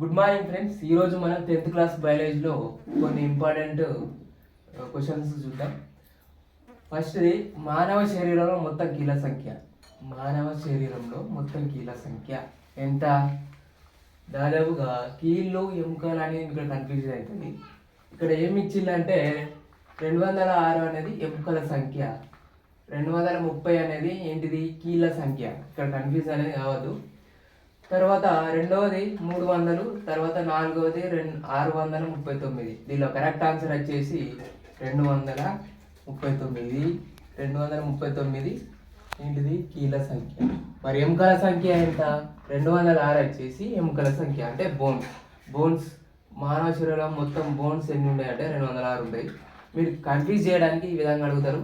Good morning friends. ఈరోజు మనం tenth class బయాలజీలో కొన్ని ఇంపార్టెంట్ క్వశ్చన్స్ చూద్దాం. ఫస్ట్ది మానవ శరీరంలో మొత్తం కీల సంఖ్య. మానవ శరీరంలో మొత్తం కీల సంఖ్య ఎంత? దాదాపుగా కీళ్ళు ఎముకలు అనేది ఇక్కడ కన్ఫ్యూజన్ అవుతుంది. ఇక్కడ ఏమి ఇచ్చిందంటే రెండు వందల ఆరు అనేది ఎముకల సంఖ్య. రెండు వందల ముప్పై అనేది ఏంటిది? కీళ్ళ సంఖ్య. ఇక్కడ కన్ఫ్యూజ్ అనేది కావద్దు. తర్వాత రెండవది మూడు వందలు తర్వాత నాలుగవది రెండు ఆరు వందల ముప్పై తొమ్మిది. దీనిలో కరెక్ట్ ఆన్సర్ వచ్చేసి రెండు వందల ముప్పై తొమ్మిది. రెండు వందల ముప్పై తొమ్మిది ఏంటిది? కీల సంఖ్య. మరి ఎముకల సంఖ్య ఎంత? రెండు వందల ఆరు వచ్చేసి ఎముకల సంఖ్య అంటే బోన్స్ బోన్స్ మానవ శరీరం మొత్తం బోన్స్ ఎన్ని ఉన్నాయి అంటే రెండు వందల ఆరు ఉంటాయి. మీరు కన్ఫ్యూజ్ చేయడానికి ఈ విధంగా అడుగుతారు.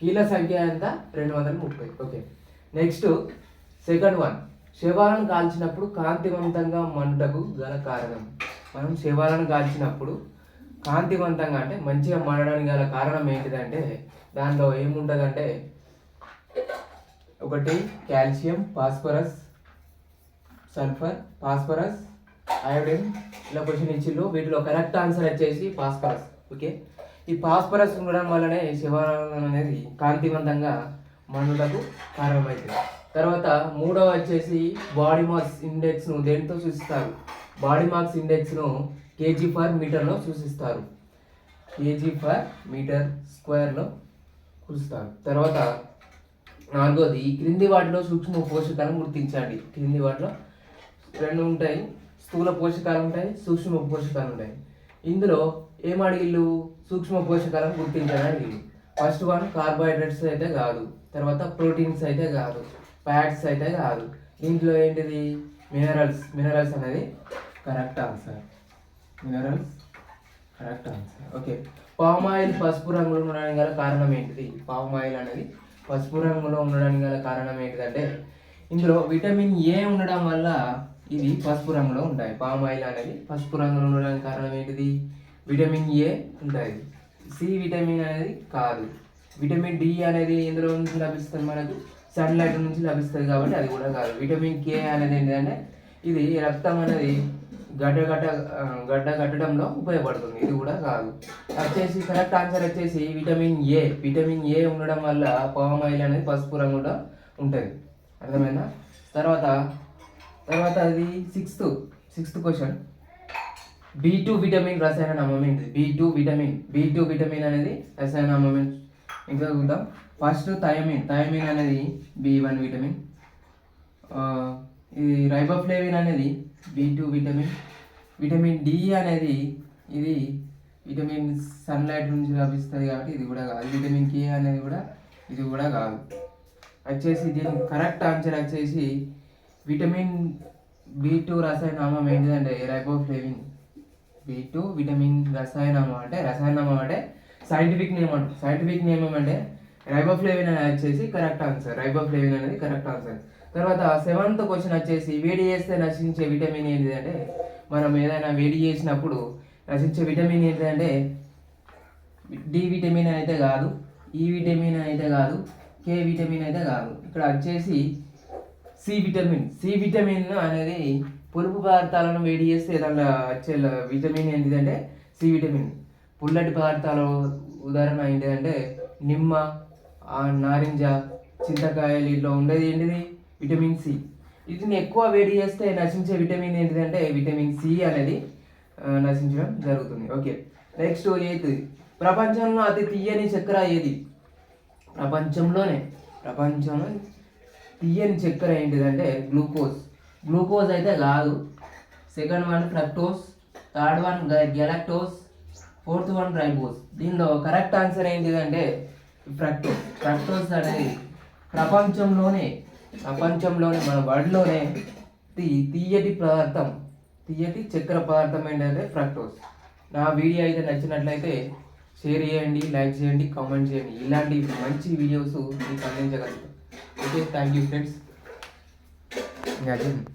కీల సంఖ్య ఎంత? రెండు వందల ముప్పై. ఓకే నెక్స్ట్ సెకండ్ వన్ శవాలను కాల్చినప్పుడు కాంతివంతంగా మండుటకు గల కారణం. మనం శవాలను కాల్చినప్పుడు కాంతివంతంగా అంటే మంచిగా మండడానికి గల కారణం ఏంటిదంటే దాంట్లో ఏముంటుందంటే ఒకటి calcium phosphorus sulphur phosphorus iodine ఇలా క్వశ్చన్ ఇచ్చిళ్ళు. వీటిలో కరెక్ట్ ఆన్సర్ వచ్చేసి ఫాస్ఫరస్. ఓకే? ఈ ఫాస్ఫరస్ ఉండడం వల్లనే శివాలయం అనేది కాంతివంతంగా మనులకు కారణమవుతుంది. తర్వాత మూడవ వచ్చేసి బాడీ మాస్ ఇండెక్స్ను దేనితో సూచిస్తారు? బాడీ మాస్ ఇండెక్స్ను కేజీ పర్ మీటర్లో సూచిస్తారు. కేజీ పర్ మీటర్ స్క్వేర్లో చూస్తారు తర్వాత నాలుగోది క్రింది వాటిలో సూక్ష్మ పోషకాలను గుర్తించండి. క్రింది వాటిలో రెండు ఉంటాయి. స్థూల పోషకాలు ఉంటాయి సూక్ష్మ పోషకాలు ఉంటాయి. ఇందులో ఏం అడిగిళ్ళు? సూక్ష్మ పోషకాలను గుర్తించని ఫస్ట్ వన్ కార్బోహైడ్రేట్స్ అయితే కాదు. తర్వాత ప్రోటీన్స్ అయితే కాదు. ఫ్యాట్స్ అయితే కాదు. దీంట్లో ఏంటిది? మినరల్స్ మినరల్స్ అనేది correct answer minerals correct answer okay palm oil పసుపు రంగులో ఉండడానికి గల కారణం ఏంటిది? పామ్ ఆయిల్ అనేది పసుపు రంగులో ఉండడానికి గల కారణం ఏంటిదంటే ఇందులో విటమిన్ ఏ ఉండడం వల్ల ఇది పసుపు రంగులో ఉంటాయి. పామ్ ఆయిల్ అనేది పసుపు రంగులో ఉండడానికి కారణం ఏంటిది? విటమిన్ ఏ ఉంటుంది సి విటమిన్ అనేది కాదు. విటమిన్ డి అనేది ఎందులో నుంచి లభిస్తుంది మనకు. సన్లైట్ నుంచి లభిస్తుంది కాబట్టి అది కూడా కాదు. విటమిన్ కే అనేది ఏంటంటే ఇది రక్తం అనేది గడ్డ గడ్డ గడ్డ కట్టడంలో ఉపయోగపడుతుంది. ఇది కూడా కాదు. వచ్చేసి కరెక్ట్ ఆన్సర్ వచ్చేసి విటమిన్ ఏ. విటమిన్ ఏ ఉండడం వల్ల పామ్ ఆయిల్ అనేది పసుపు రంగులో ఉంటుంది. అర్థమైనా తర్వాత తర్వాత అది sixth sixth question. B two vitamin రసాయన నామం ఏంటిది? B two vitamin B two vitamin అనేది రసాయన నామం ఇంకా చూద్దాం. ఫస్ట్ థయమిన్ థయమిన్ అనేది బి వన్ విటమిన్. ఇది రైబోఫ్లేవిన్ అనేది B two vitamin. Vitamin D అనేది ఇది విటమిన్ సన్లైట్ నుంచి లభిస్తుంది కాబట్టి ఇది కూడా కాదు. విటమిన్ కే అనేది కూడా ఇది కూడా కాదు. వచ్చేసి దీని కరెక్ట్ ఆన్సర్ వచ్చేసి విటమిన్ బి టూ రసాయనామం ఏంటిదంటే రైబోఫ్లేవిన్. బి టూ విటమిన్ రసాయనామం అంటే రసాయనామం అంటే సైంటిఫిక్ నేమ్ అంటే. సైంటిఫిక్ నేమ్ ఏమంటే రైబోఫ్లేవిన్ అని వచ్చేసి కరెక్ట్ ఆన్సర్ రైబోఫ్లేవిన్ అనేది కరెక్ట్ ఆన్సర్. తర్వాత సెవెంత్ క్వశ్చన్ వచ్చేసి వేడి చేస్తే నశించే విటమిన్ ఏంటిదంటే మనం ఏదైనా వేడి చేసినప్పుడు నశించే విటమిన్ ఏంటిదంటే డి విటమిన్ అయితే కాదు ఈ విటమిన్ అయితే కాదు కే విటమిన్ అయితే కాదు. ఇక్కడ వచ్చేసి సి విటమిన్ సి విటమిన్ అనేది పులుపు పదార్థాలను వేడి చేస్తే దాంట్లో వచ్చే విటమిన్ ఏంటిదంటే సి విటమిన్. పుల్లటి పదార్థాలు ఉదాహరణ ఏంటిదంటే నిమ్మ ఆ నారింజ చింతకాయలు ఇట్లా ఉండేది ఏంటిది? Vitamin C. వీటిని ఎక్కువ వేడి చేస్తే నశించే విటమిన్ ఏంటిదంటే విటమిన్ సి అనేది నశించడం జరుగుతుంది. ఓకే. నెక్స్ట్ ఎయిత్ ప్రపంచంలో అతి తీయని చక్కెర ఏది? ప్రపంచంలోనే ప్రపంచంలో తీయని చక్కెర ఏంటిదంటే గ్లూకోజ్. గ్లూకోజ్ అయితే కాదు. Second one fructose third one galactose fourth one ribose. దీనిలో కరెక్ట్ ఆన్సర్ ఏంటిదంటే ఫ్రక్టో ఫ్రక్టోస్ అనేది ప్రపంచంలోనే ప్రపంచంలోనే మన వరల్డ్లోనే తీ తీయటి పదార్థం తీయటి చక్కెర పదార్థం ఏంటంటే ఫ్రక్టోస్. నా వీడియో అయితే నచ్చినట్లయితే షేర్ చేయండి లైక్ చేయండి కామెంట్ చేయండి. ఇలాంటి మంచి వీడియోస్ మీకు అందించగలుగుతాం. Okay thank you friends.